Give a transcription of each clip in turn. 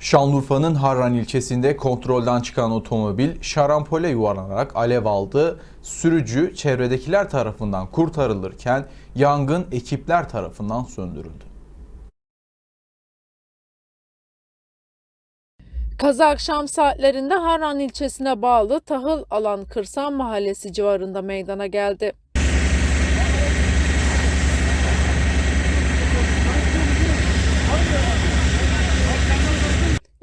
Şanlıurfa'nın Harran ilçesinde kontrolden çıkan otomobil şarampole yuvarlanarak alev aldı. Sürücü çevredekiler tarafından kurtarılırken yangın ekipler tarafından söndürüldü. Kaza akşam saatlerinde Harran ilçesine bağlı Tahıl Alan Kırsan Mahallesi civarında meydana geldi.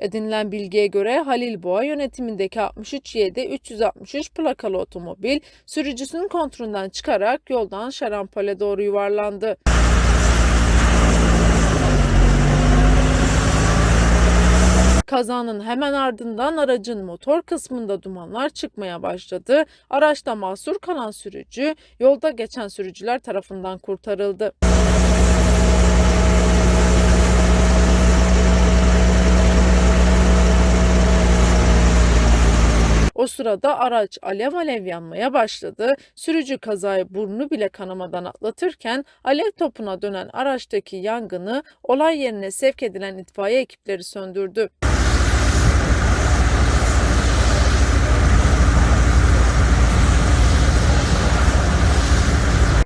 Edinilen bilgiye göre Halil Boğa yönetimindeki 63Y 363 plakalı otomobil sürücüsünün kontrolünden çıkarak yoldan şarampole doğru yuvarlandı. Kazanın hemen ardından aracın motor kısmında dumanlar çıkmaya başladı. Araçta mahsur kalan sürücü yolda geçen sürücüler tarafından kurtarıldı. O sırada araç alev alev yanmaya başladı. Sürücü kazayı burnu bile kanamadan atlatırken alev topuna dönen araçtaki yangını olay yerine sevk edilen itfaiye ekipleri söndürdü.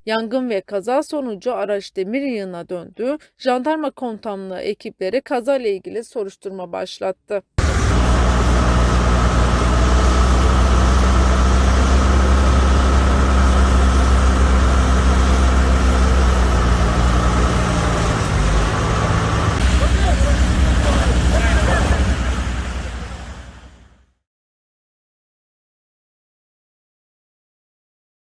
Yangın ve kaza sonucu araç demir yığına döndü. Jandarma komutanlığı ekipleri kazayla ilgili soruşturma başlattı.